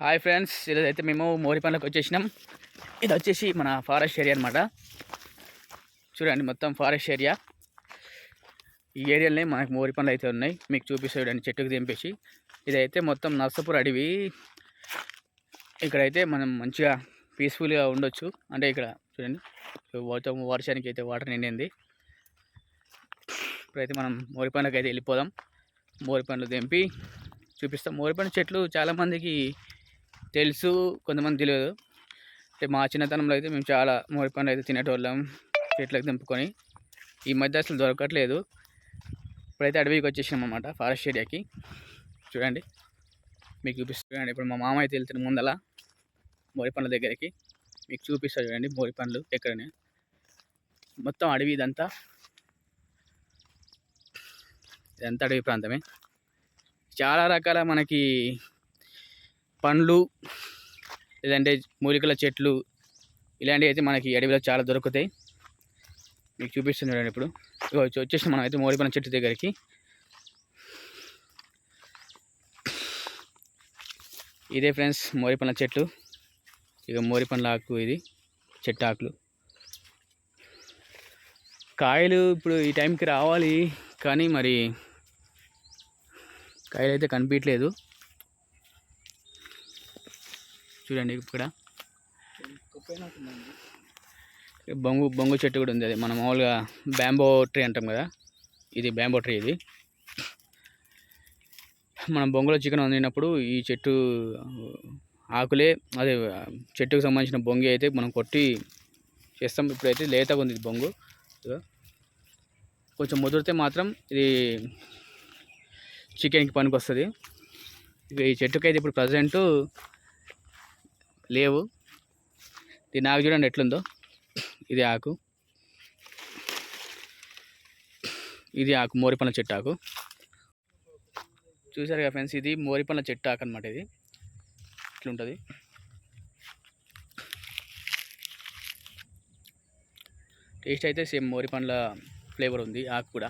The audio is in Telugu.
హాయ్ ఫ్రెండ్స్ ఇదైతే అయితే మేము మోరి పనులకు వచ్చేసినాం. ఇది వచ్చేసి మన ఫారెస్ట్ ఏరియా అనమాట చూడండి మొత్తం ఫారెస్ట్ ఏరియా. ఈ ఏరియాలోనే మనకు మోరి పనులు అయితే ఉన్నాయి. మీకు చూపిస్తా చూడండి చెట్టుకు దింపేసి. ఇదైతే మొత్తం నర్సపూర్ అడవి. ఇక్కడైతే మనం మంచిగా పీస్ఫుల్గా ఉండొచ్చు. అంటే ఇక్కడ చూడండి మొత్తం వర్షానికి అయితే వాటర్ నిండింది. ఇప్పుడైతే మనం మోరి పనులకు అయితే వెళ్ళిపోదాం. మోరి పనులు తెంపి చూపిస్తాం. మోరి పండు చెట్లు చాలామందికి తెలుసు కొంతమంది తెలియదు. అంటే మా చిన్నతనంలో అయితే మేము చాలా మోరి పండ్లు అయితే తినేటోళ్ళం చెట్లకు తెంపుకొని ఈ మధ్య అసలు దొరకట్లేదు. ఇప్పుడైతే అడవికి వచ్చేసినాం అనమాట ఫారెస్ట్ ఏరియాకి. చూడండి మీకు చూపిస్తాను చూడండి ఇప్పుడు మా మామ అయితే వెళ్తున్న ముందల మోరి పండ్ల దగ్గరికి. మీకు చూపిస్తా చూడండి మోరి పండ్లు ఎక్కడనే. మొత్తం అడవి ఇదంతా. ఇదంతా అడవి ప్రాంతమే. చాలా రకాల మనకి పండ్లు లేదంటే మూలికల చెట్లు ఇలాంటివి అయితే మనకి అడవిలో చాలా దొరుకుతాయి. మీకు చూపిస్తుంది చూడండి ఇప్పుడు. వచ్చి- వచ్చేసి మనం అయితే మోరిపండ్ల చెట్టు దగ్గరికి. ఇదే ఫ్రెండ్స్ మోరిపండ్ల చెట్లు ఇక మోరిపండ్ల ఆకు ఇది చెట్టు ఆకులు. కాయలు ఇప్పుడు ఈ టైంకి రావాలి కానీ మరి కాయలు అయితే కనిపించట్లేదు. చూడండి ఇక్కడ. బొంగు బొంగు చెట్టు కూడా ఉంది అది. మనం మామూలుగా బ్యాంబో ట్రీ అంటాం కదా. ఇది బ్యాంబో ట్రీ ఇది. మనం బొంగులో చికెన్ వండినప్పుడు ఈ చెట్టు ఆకులే అదే చెట్టుకు సంబంధించిన బొంగి అయితే మనం కొట్టి చేస్తాం. ఇప్పుడైతే లేతగా ఉంది ఇది బొంగు. కొంచెం ముదిరితే మాత్రం ఇది చికెన్కి పనికి వస్తుంది ఇక ఈ చెట్టుకైతే ఇప్పుడు ప్రజెంటు లేవు. దీని ఆకు చూడండి ఎట్లుందో. ఇది ఆకు. ఇది ఆకు మోరిపండ్ల చెట్టు ఆకు. చూసారు కదా ఫ్రెండ్స్ ఇది మోరిపండ్ల చెట్టు ఆకు అనమాట ఇది. ఇట్లుంటుంది టేస్ట్ అయితే సేమ్ మోరిపండ్ల ఫ్లేవర్ ఉంది ఆకు కూడా.